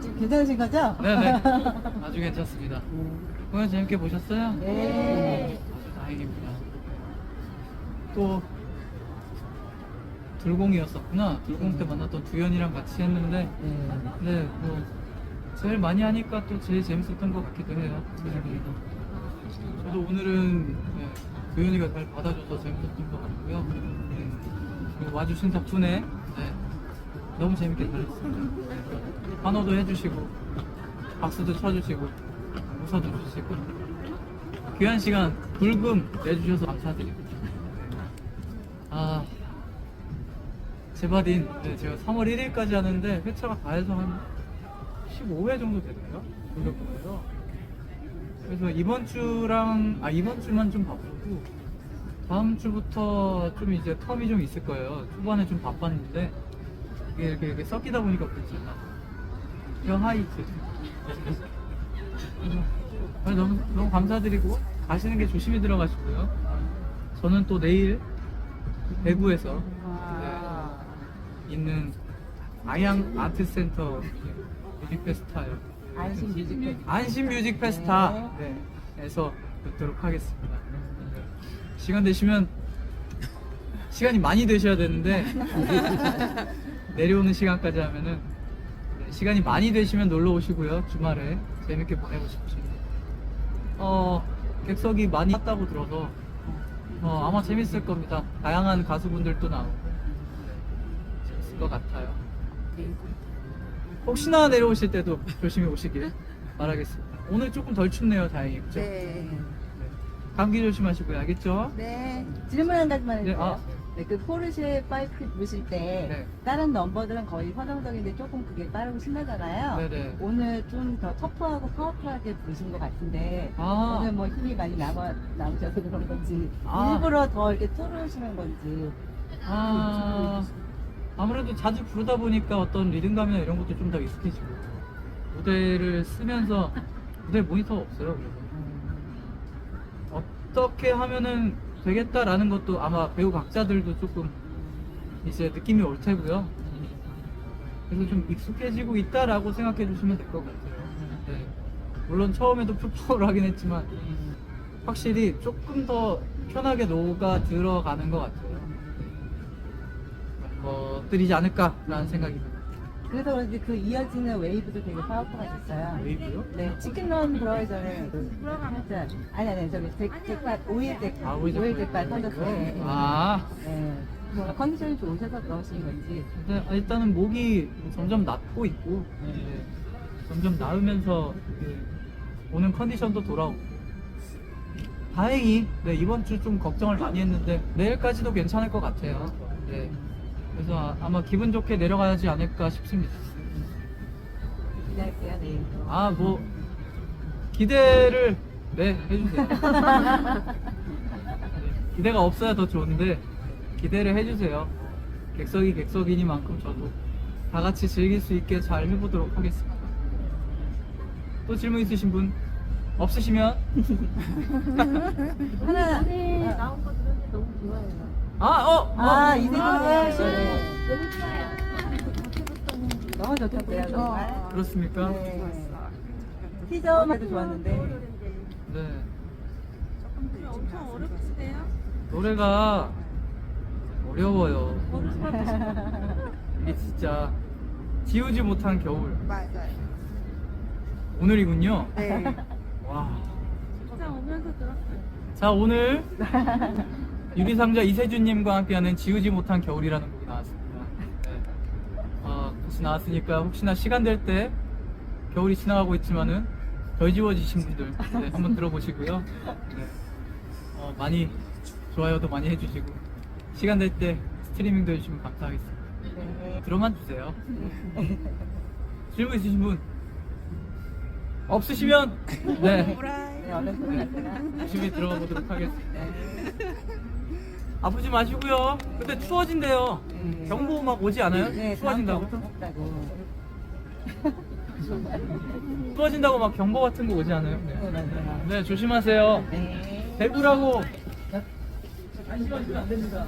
지금 괜찮으신 거죠? 네네. 아주 괜찮습니다. 공연 재밌게 보셨어요? 네. 아주 다행입니다. 또 둘공이었었구나. 둘공 때 만났던 두현이랑 같이 했는데 네, 뭐 제일 많이 하니까 또 제일 재밌었던 것 같기도 해요. 재밌습니다. 저도 오늘은 네, 두현이가 잘 받아줘서 재밌었던 것 같고요. 네, 그리고 와주신 덕분에 네, 너무 재밌게 잘했습니다. 네, 환호도 해주시고 박수도 쳐주시고 웃어도 주시고 귀한 시간 불금 내주셔서 감사드리고 아 제바딘 네, 제가 3월 1일까지 하는데 회차가 다 해서 한 15회 정도 되나요? 돌렸거든요 그래서 이번 주랑 아 이번 주만 좀 바쁘고 다음 주부터 좀 이제 텀이 좀 있을 거예요 초반에 좀 바빴는데 이게 이렇게, 이렇게 섞이다 보니까 그렇지 여 하이트 너무 너무 감사드리고 가시는 게 조심히 들어가시고요 저는 또 내일 대구에서 와. 네, 있는 아양 아트 센터 뮤직 페스타요. 안심 뮤직 페스타. 안심 뮤직 페스타 네. 에서 뵙도록 하겠습니다. 시간 되시면 시간이 많이 되셔야 되는데 내려오는 시간까지 하면은 네, 시간이 많이 되시면 놀러 오시고요 주말에 재밌게 보내고 싶으시면 어 객석이 많이 찼다고 들어서 어, 아마 재밌을 겁니다. 다양한 가수분들도 나오고 네, 재밌을 것 같아요. 혹시나 내려오실 때도 조심히 오시길 바라겠습니다. 오늘 조금 덜 춥네요, 다행히. 그죠? 네. 감기 조심하시고요, 알겠죠? 네. 질문 한 가지만 네, 해주세요. 아. 네, 그 포르쉐 5 부실 때 네. 다른 넘버들은 거의 서정적인데 조금 그게 빠르고 신나잖아요. 네네. 오늘 좀 더 터프하고 파워풀하게 부르신 것 같은데 아. 오늘 뭐 힘이 많이 남아 남으셔서 그런 건지 아. 일부러 더 이렇게 틀으시는 건지 아, 아무래도 자주 부르다 보니까 어떤 리듬감이나 이런 것도 좀 더 익숙해지고 무대를 쓰면서 무대 모니터가 없어요. 그래서 어떻게 하면은 되겠다라는 것도 아마 배우 각자들도 조금 이제 느낌이 올 테고요. 그래서 좀 익숙해지고 있다라고 생각해 주시면 될 것 같아요. 네. 물론 처음에도 풀파워를 하긴 했지만 확실히 조금 더 편하게 녹아 들어가는 것 같아요. 것들이지 않을까라는 생각이 듭니다. 그래서 그런지 그 이어지는 웨이브도 되게 파워풀하셨어요. 웨이브요? 네, 치킨런 들어가기 전에 살짝 아니 아니 저기 잭, 잭팟 오일 잭 아, 오일 잭팟. 오일 잭팟 던졌어요. 아, 네. 뭔가 컨디션이 좋으셔서 그러신 건지 근데 일단은 목이 점점 낫고 있고 네, 점점 나으면서 그 오는 컨디션도 돌아오고 다행히 네, 이번 주 좀 걱정을 많이 했는데 내일까지도 괜찮을 것 같아요. 네. 그래서 아- 아마 기분 좋게 내려가지 않을까 싶습니다. 기대할게요 내일. 아, 뭐 기대를 네 해주세요. 네, 기대가 없어야 더 좋은데 기대를 해주세요. 객석이 객석이니만큼 저도 다 같이 즐길 수 있게 잘 해보도록 하겠습니다. 또 질문 있으신 분 없으시면 하나 오늘 나온 거 들었는데 너무 좋아요. 아, 어, 어. 아 이세 아, 분 네. 너무 좋아요. 너무 좋던데요 정말. 그렇습니까? 네. 티저만 해도 좋았는데 네. 엄청 어렵으시네요. 노래가 어려워요. 이게 진짜 지우지 못한 겨울. 맞아요. 오늘이군요. 네. 와. 진짜 오면서 들었어요. 자 오늘 유리상자 이세준님과 함께하는 지우지 못한 겨울이라는 곡이 나왔습니다. 네. 어, 같이 나왔으니까 혹시나 시간 될 때 겨울이 지나가고 있지만은 덜 지워지신 분들 네, 한번 들어보시고요. 네. 어, 많이 좋아요도 많이 해주시고 시간 될 때 스트리밍도 해주시면 감사하겠습니다. 네. 들어만 주세요. 질문 있으신 분 없으시면 네. 네. 열심히 들어가 보도록 하겠습니다. 아프지 마시고요. 근데 추워진대요. 네. 경보 막 오지 않아요? 네 추워진다고? 주부터 덥다고. 추워진다고 막 경보 같은 거 오지 않아요? 네 네. 네 조심하세요. 네. 대구라고. 안심하시면 안 됩니다.